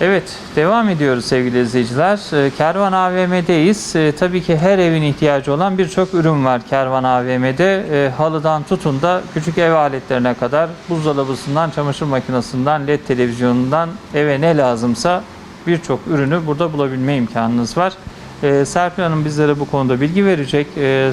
Evet, devam ediyoruz sevgili izleyiciler. Ee, Kervan AVM'deyiz. Ee, Tabii ki her evin ihtiyacı olan birçok ürün var Kervan AVM'de. Ee, Halıdan tutun da küçük ev aletlerine kadar, buzdolabısından, çamaşır makinesinden, led televizyonundan eve ne lazımsa birçok ürünü burada bulabilme imkanınız var. Serpil Hanım bizlere bu konuda bilgi verecek.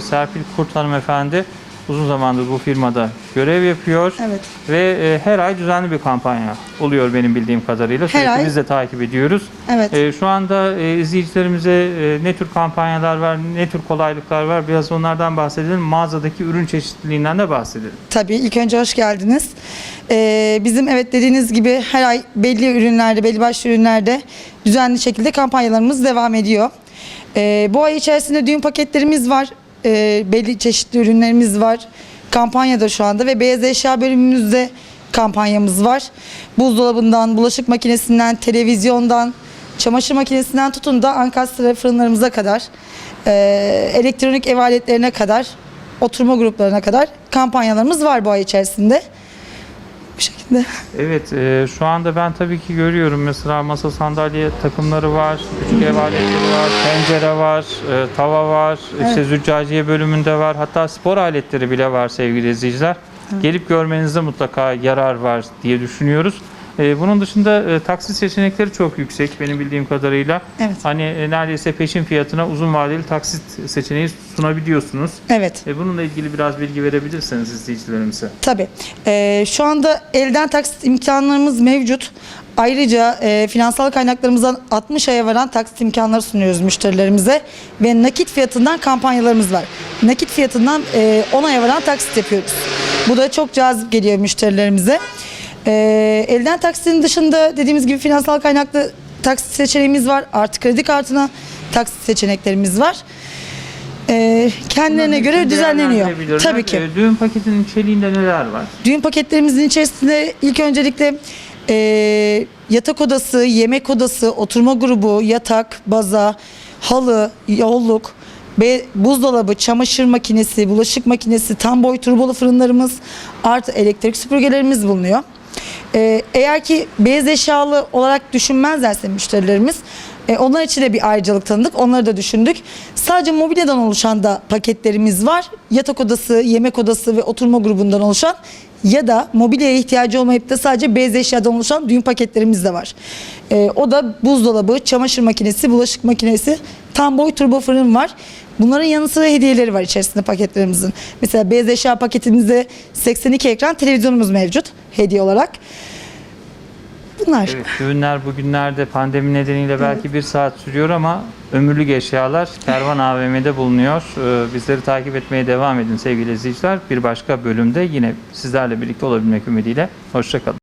Serpil Kurt hanımefendi uzun zamandır bu firmada görev yapıyor. Evet. Ve e, her ay düzenli bir kampanya oluyor benim bildiğim kadarıyla. Sürekli ay. biz de takip ediyoruz. Evet. E, şu anda e, izleyicilerimize e, ne tür kampanyalar var, ne tür kolaylıklar var biraz onlardan bahsedelim. Mağazadaki ürün çeşitliliğinden de bahsedelim. Tabii ilk önce hoş geldiniz. Ee, bizim evet dediğiniz gibi her ay belli ürünlerde, belli başlı ürünlerde düzenli şekilde kampanyalarımız devam ediyor. Ee, bu ay içerisinde düğün paketlerimiz var. Ee, belli çeşitli ürünlerimiz var. Kampanyada şu anda ve beyaz eşya bölümümüzde kampanyamız var. Buzdolabından, bulaşık makinesinden, televizyondan, çamaşır makinesinden tutun da ankastre fırınlarımıza kadar, e, elektronik ev aletlerine kadar, oturma gruplarına kadar kampanyalarımız var bu ay içerisinde. Şekilde. Evet, e, şu anda ben tabii ki görüyorum mesela masa sandalye takımları var, küçük ev aletleri var, pencere var, e, tava var, işte züccaciye bölümünde var, hatta spor aletleri bile var sevgili izleyiciler. Gelip görmenizde mutlaka yarar var diye düşünüyoruz. E, bunun dışında e, taksi seçenekleri çok yüksek benim bildiğim kadarıyla. Evet. Hani e, neredeyse peşin fiyatına uzun vadeli taksit seçeneği sunabiliyorsunuz. Evet. E, bununla ilgili biraz bilgi verebilirseniz izleyicilerimize. Tabii. Ee, şu anda elden taksit imkanlarımız mevcut. Ayrıca e, finansal kaynaklarımızdan 60 aya varan taksit imkanları sunuyoruz müşterilerimize ve nakit fiyatından kampanyalarımız var. Nakit fiyatından e, 10 aya varan taksit yapıyoruz. Bu da çok cazip geliyor müşterilerimize. E, elden taksitin dışında dediğimiz gibi finansal kaynaklı taksit seçeneğimiz var. Artı kredi kartına taksit seçeneklerimiz var. E, kendilerine Bunların göre hepsini düzenleniyor. Tabii ki. E, düğün paketinin içeriğinde neler var? Düğün paketlerimizin içerisinde ilk öncelikle e, yatak odası, yemek odası, oturma grubu, yatak, baza, halı, yolluk, be, buzdolabı, çamaşır makinesi, bulaşık makinesi, tam boy turbolu fırınlarımız, artı elektrik süpürgelerimiz bulunuyor. E, eğer ki beyaz eşyalı olarak düşünmezlerse müşterilerimiz e, onlar için de bir ayrıcalık tanıdık. Onları da düşündük. Sadece mobilyadan oluşan da paketlerimiz var. Yatak odası, yemek odası ve oturma grubundan oluşan ya da mobilyaya ihtiyacı olmayıp da sadece beyaz eşyadan oluşan düğün paketlerimiz de var. E, o da buzdolabı, çamaşır makinesi, bulaşık makinesi, tam boy turbo fırın var. Bunların yanı sıra hediyeleri var içerisinde paketlerimizin. Mesela beyaz eşya paketimizde 82 ekran televizyonumuz mevcut hediye olarak. Bunlar. Evet, düğünler bugünlerde pandemi nedeniyle belki bir saat sürüyor ama ömürlük eşyalar Kervan AVM'de bulunuyor. Ee, Bizleri takip etmeye devam edin sevgili izleyiciler. Bir başka bölümde yine sizlerle birlikte olabilmek ümidiyle. Hoşçakalın.